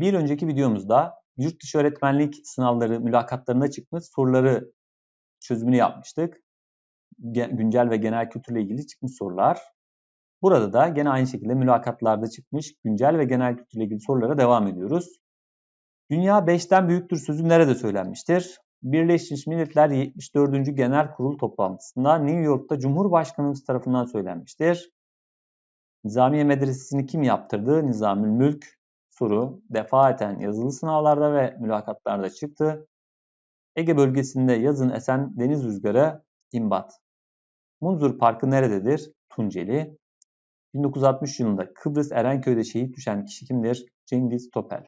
Bir önceki videomuzda yurt dışı öğretmenlik sınavları mülakatlarında çıkmış soruları çözümünü yapmıştık. Güncel ve genel kültürle ilgili çıkmış sorular. Burada da gene aynı şekilde mülakatlarda çıkmış güncel ve genel kültürle ilgili sorulara devam ediyoruz. Dünya 5'ten büyüktür sözü nerede söylenmiştir? Birleşmiş Milletler 74. Genel Kurul toplantısında New York'ta Cumhurbaşkanımız tarafından söylenmiştir. Nizamiye Medresesi'ni kim yaptırdı? Nizamül Mülk soru defaten yazılı sınavlarda ve mülakatlarda çıktı. Ege bölgesinde yazın esen deniz rüzgarı imbat. Munzur Parkı nerededir? Tunceli. 1960 yılında Kıbrıs Erenköy'de şehit düşen kişi kimdir? Cengiz Topel.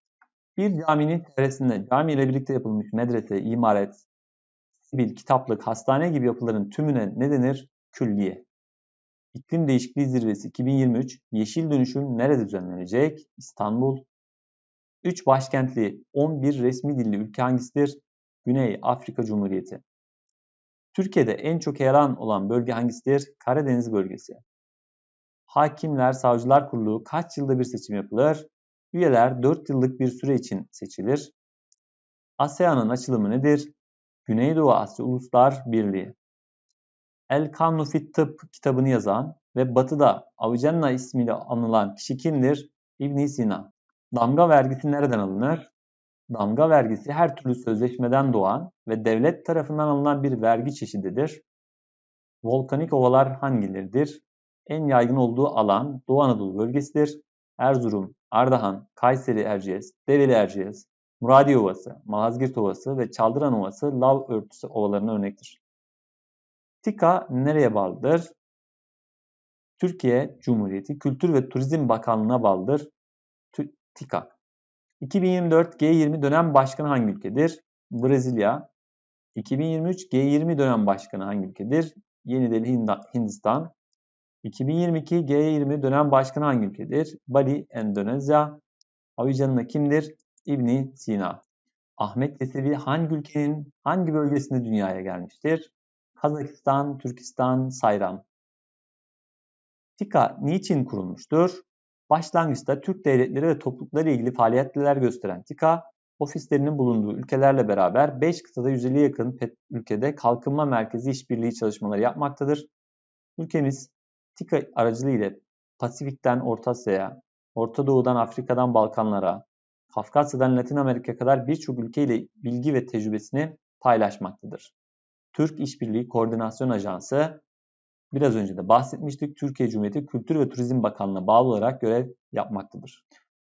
Bir caminin çevresinde cami ile birlikte yapılmış medrese, imaret, sivil, kitaplık, hastane gibi yapıların tümüne ne denir? Külliye. İklim Değişikliği Zirvesi 2023 Yeşil Dönüşüm nerede düzenlenecek? İstanbul. 3 başkentli 11 resmi dilli ülke hangisidir? Güney Afrika Cumhuriyeti. Türkiye'de en çok yer olan bölge hangisidir? Karadeniz bölgesi. Hakimler Savcılar Kurulu kaç yılda bir seçim yapılır? Üyeler 4 yıllık bir süre için seçilir. ASEAN'ın açılımı nedir? Güneydoğu Asya Uluslar Birliği. El Kanunu Fit Tıp kitabını yazan ve Batı'da Avicenna ismiyle anılan kişi kimdir? ibn Sina. Damga vergisi nereden alınır? Damga vergisi her türlü sözleşmeden doğan ve devlet tarafından alınan bir vergi çeşididir. Volkanik ovalar hangileridir? En yaygın olduğu alan Doğu Anadolu bölgesidir. Erzurum, Ardahan, Kayseri Erciyes, Develi Erciyes, Muradiye Ovası, Malazgirt Ovası ve Çaldıran Ovası lav örtüsü ovalarına örnektir. TİKA nereye bağlıdır? Türkiye Cumhuriyeti Kültür ve Turizm Bakanlığı'na bağlıdır. TİKA. 2024 G20 dönem başkanı hangi ülkedir? Brezilya. 2023 G20 dönem başkanı hangi ülkedir? Yeni Delhi Hindistan. 2022 G20 dönem başkanı hangi ülkedir? Bali, Endonezya. Avicenna kimdir? İbni Sina. Ahmet Yesevi hangi ülkenin hangi bölgesinde dünyaya gelmiştir? Kazakistan, Türkistan, Sayram. TİKA niçin kurulmuştur? Başlangıçta Türk devletleri ve toplulukları ilgili faaliyetler gösteren TİKA, ofislerinin bulunduğu ülkelerle beraber 5 kıtada 150'ye yakın ülkede kalkınma merkezi işbirliği çalışmaları yapmaktadır. Ülkemiz TİKA aracılığıyla Pasifik'ten Orta Asya'ya, Orta Doğu'dan Afrika'dan Balkanlara, Kafkasya'dan Latin Amerika'ya kadar birçok ülkeyle bilgi ve tecrübesini paylaşmaktadır. Türk İşbirliği Koordinasyon Ajansı biraz önce de bahsetmiştik. Türkiye Cumhuriyeti Kültür ve Turizm Bakanlığı'na bağlı olarak görev yapmaktadır.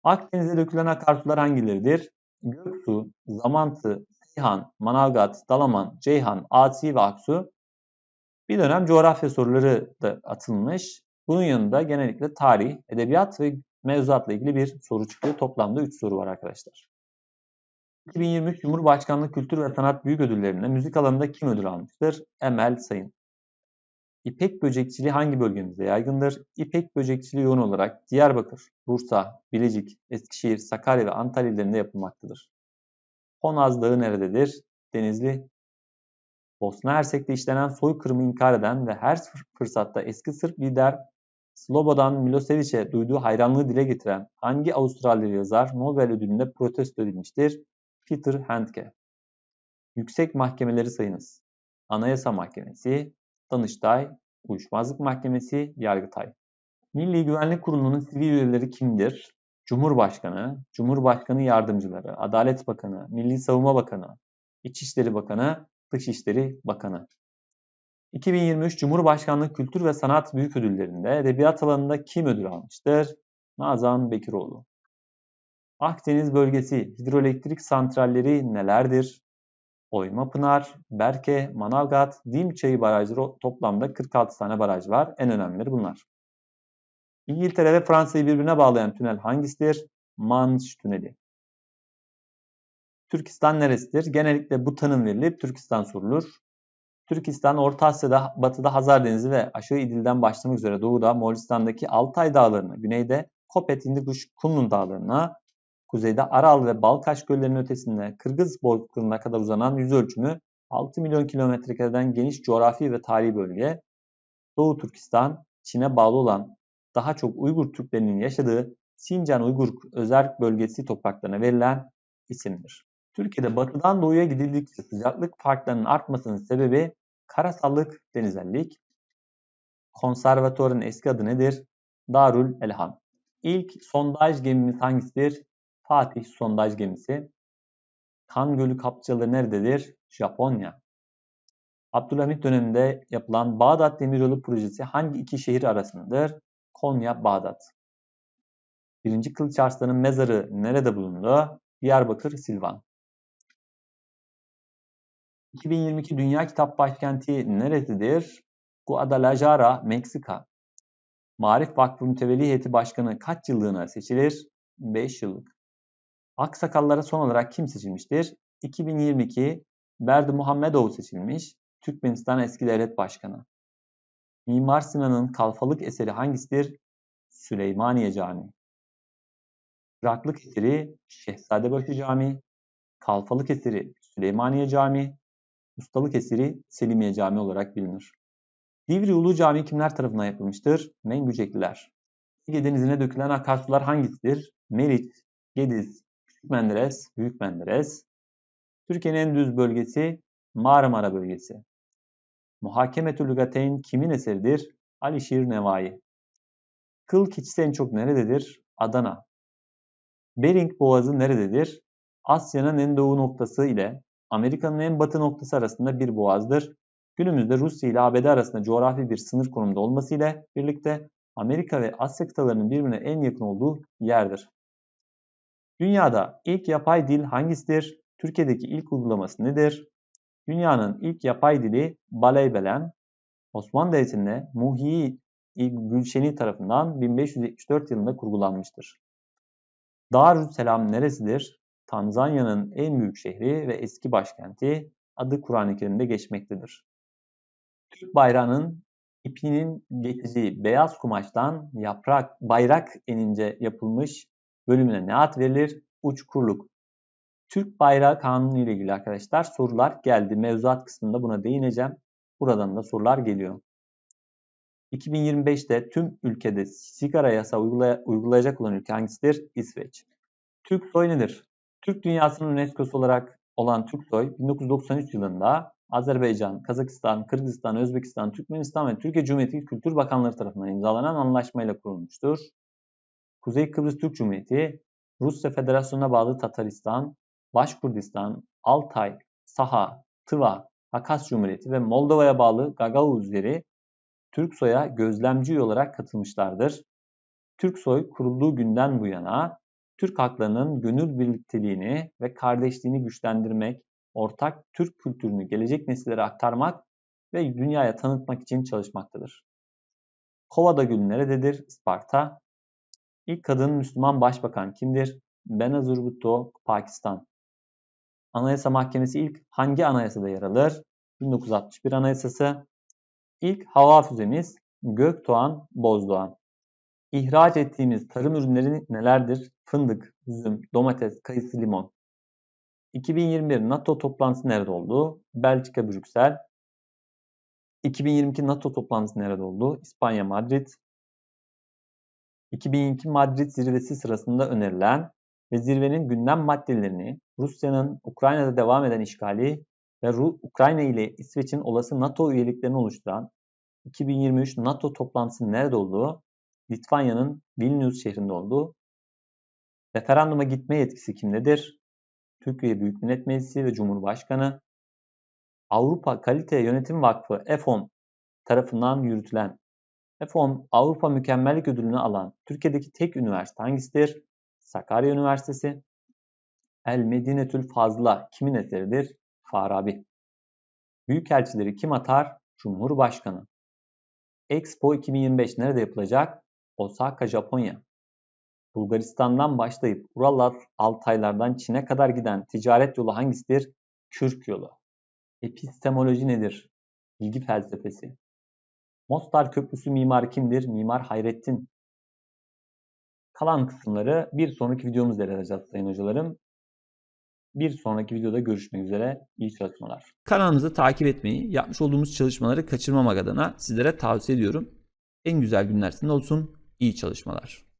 Akdeniz'e dökülen akarsular hangileridir? Göksu, Zamantı, Seyhan, Manavgat, Dalaman, Ceyhan, Ati ve Aksu. Bir dönem coğrafya soruları da atılmış. Bunun yanında genellikle tarih, edebiyat ve mevzuatla ilgili bir soru çıkıyor. Toplamda 3 soru var arkadaşlar. 2023 Cumhurbaşkanlığı Kültür ve Sanat Büyük Ödülleri'nde müzik alanında kim ödül almıştır? Emel Sayın. İpek böcekçiliği hangi bölgemizde yaygındır? İpek böcekçiliği yoğun olarak Diyarbakır, Bursa, Bilecik, Eskişehir, Sakarya ve Antalya illerinde yapılmaktadır. Honaz Dağı nerededir? Denizli. Bosna Hersek'te işlenen soykırımı inkar eden ve her fırsatta eski Sırp lider Slobodan Milosevic'e duyduğu hayranlığı dile getiren hangi Avustralyalı yazar Nobel ödülünde protesto edilmiştir? Peter Handke. Yüksek mahkemeleri sayınız. Anayasa Mahkemesi, Danıştay, Uyuşmazlık Mahkemesi, Yargıtay. Milli Güvenlik Kurulu'nun sivil üyeleri kimdir? Cumhurbaşkanı, Cumhurbaşkanı Yardımcıları, Adalet Bakanı, Milli Savunma Bakanı, İçişleri Bakanı, Dışişleri Bakanı. 2023 Cumhurbaşkanlığı Kültür ve Sanat Büyük Ödülleri'nde edebiyat alanında kim ödül almıştır? Nazan Bekiroğlu. Akdeniz bölgesi hidroelektrik santralleri nelerdir? Oyma Pınar, Berke, Manavgat, Dimçayı barajları toplamda 46 tane baraj var. En önemlileri bunlar. İngiltere ve Fransa'yı birbirine bağlayan tünel hangisidir? Manş Tüneli. Türkistan neresidir? Genellikle bu tanım verilip Türkistan sorulur. Türkistan, Orta Asya'da, batıda Hazar Denizi ve aşağı İdil'den başlamak üzere doğuda Moğolistan'daki Altay Dağları'na, güneyde Kopet, Hindikuş, Kunlun Dağları'na, kuzeyde Aral ve Balkaş göllerinin ötesinde Kırgız Bozkırı'na kadar uzanan yüz ölçümü 6 milyon kilometrekareden geniş coğrafi ve tarihi bölge, Doğu Türkistan, Çin'e bağlı olan daha çok Uygur Türklerinin yaşadığı Sincan Uygur Özerk Bölgesi topraklarına verilen isimdir. Türkiye'de batıdan doğuya gidildikçe sıcaklık farklarının artmasının sebebi karasallık, denizellik. Konservatuarın eski adı nedir? Darül Elham. İlk sondaj gemimiz hangisidir? Fatih sondaj gemisi. Kan Gölü kapçaları nerededir? Japonya. Abdülhamit döneminde yapılan Bağdat Demiryolu projesi hangi iki şehir arasındadır? Konya, Bağdat. Birinci Kılıç Arslan'ın mezarı nerede bulundu? Diyarbakır, Silvan. 2022 Dünya Kitap Başkenti neresidir? Guadalajara, Meksika. Marif Vakfı Mütevelli Heyeti Başkanı kaç yıllığına seçilir? 5 yıllık. Aksakallara son olarak kim seçilmiştir? 2022 Berdi Muhammedov seçilmiş. Türkmenistan eski devlet başkanı. Mimar Sinan'ın kalfalık eseri hangisidir? Süleymaniye Camii. Çıraklık eseri Şehzadebaşı Camii. Kalfalık eseri Süleymaniye Camii. Ustalık eseri Selimiye Camii olarak bilinir. Divri Ulu Camii kimler tarafından yapılmıştır? Mengücekliler. Ege Denizi'ne dökülen akarsular hangisidir? Meriç, Gediz, Küçük Menderes, Büyük Menderes. Türkiye'nin en düz bölgesi Marmara bölgesi. Muhakemetü Lügateyn kimin eseridir? Alişir Nevai. Kıl keçisi en çok nerededir? Adana. Bering Boğazı nerededir? Asya'nın en doğu noktası ile Amerika'nın en batı noktası arasında bir boğazdır. Günümüzde Rusya ile ABD arasında coğrafi bir sınır konumunda olması ile birlikte Amerika ve Asya kıtalarının birbirine en yakın olduğu yerdir. Dünyada ilk yapay dil hangisidir? Türkiye'deki ilk uygulaması nedir? Dünyanın ilk yapay dili Baleybelen, Osmanlı Devleti'nde Muhyi Gülşeni tarafından 1574 yılında kurgulanmıştır. Darüsselam neresidir? Tanzanya'nın en büyük şehri ve eski başkenti adı Kur'an-ı Kerim'de geçmektedir. Türk bayrağının ipinin getirdiği beyaz kumaştan yaprak, bayrak enince yapılmış bölümüne ne ad verilir? Uçkurluk. Türk Bayrağı Kanunu ile ilgili arkadaşlar sorular geldi. Mevzuat kısmında buna değineceğim. Buradan da sorular geliyor. 2025'te tüm ülkede sigara yasa uygulay uygulayacak olan ülke hangisidir? İsveç. Türk soy nedir? Türk dünyasının UNESCO'su olarak olan Türk soy 1993 yılında Azerbaycan, Kazakistan, Kırgızistan, Özbekistan, Türkmenistan ve Türkiye Cumhuriyeti Kültür Bakanları tarafından imzalanan anlaşmayla kurulmuştur. Kuzey Kıbrıs Türk Cumhuriyeti, Rusya Federasyonu'na bağlı Tataristan, Başkurdistan, Altay, Saha, Tıva, Hakas Cumhuriyeti ve Moldova'ya bağlı Gagauzleri Türksoy'a gözlemci olarak katılmışlardır. Türksoy kurulduğu günden bu yana Türk halklarının gönül birlikteliğini ve kardeşliğini güçlendirmek, ortak Türk kültürünü gelecek nesillere aktarmak ve dünyaya tanıtmak için çalışmaktadır. Kovada Gül nerededir? Isparta. İlk kadın Müslüman başbakan kimdir? Benazir Bhutto, Pakistan. Anayasa Mahkemesi ilk hangi anayasada yer alır? 1961 Anayasası. İlk hava füzemiz Gökdoğan, Bozdoğan. İhraç ettiğimiz tarım ürünleri nelerdir? Fındık, üzüm, domates, kayısı, limon. 2021 NATO toplantısı nerede oldu? Belçika, Brüksel. 2022 NATO toplantısı nerede oldu? İspanya, Madrid. 2002 Madrid zirvesi sırasında önerilen ve zirvenin gündem maddelerini Rusya'nın Ukrayna'da devam eden işgali ve Ru Ukrayna ile İsveç'in olası NATO üyeliklerini oluşturan 2023 NATO toplantısı nerede olduğu Litvanya'nın Vilnius şehrinde oldu. Referanduma gitme yetkisi kimdedir? Türkiye Büyük Millet Meclisi ve Cumhurbaşkanı. Avrupa Kalite Yönetim Vakfı EFOM tarafından yürütülen EFOM Avrupa Mükemmellik Ödülünü alan Türkiye'deki tek üniversite hangisidir? Sakarya Üniversitesi. El Medinetül Fazla kimin eseridir? Farabi. Büyükelçileri kim atar? Cumhurbaşkanı. Expo 2025 nerede yapılacak? Osaka, Japonya. Bulgaristan'dan başlayıp Ural Altaylardan Çin'e kadar giden ticaret yolu hangisidir? Kürk yolu. Epistemoloji nedir? Bilgi felsefesi. Mostar Köprüsü mimarı kimdir? Mimar Hayrettin. Kalan kısımları bir sonraki videomuzda ele alacağız sayın hocalarım. Bir sonraki videoda görüşmek üzere. İyi çalışmalar. Kanalımızı takip etmeyi, yapmış olduğumuz çalışmaları kaçırmamak adına sizlere tavsiye ediyorum. En güzel günler sizin olsun. İyi çalışmalar.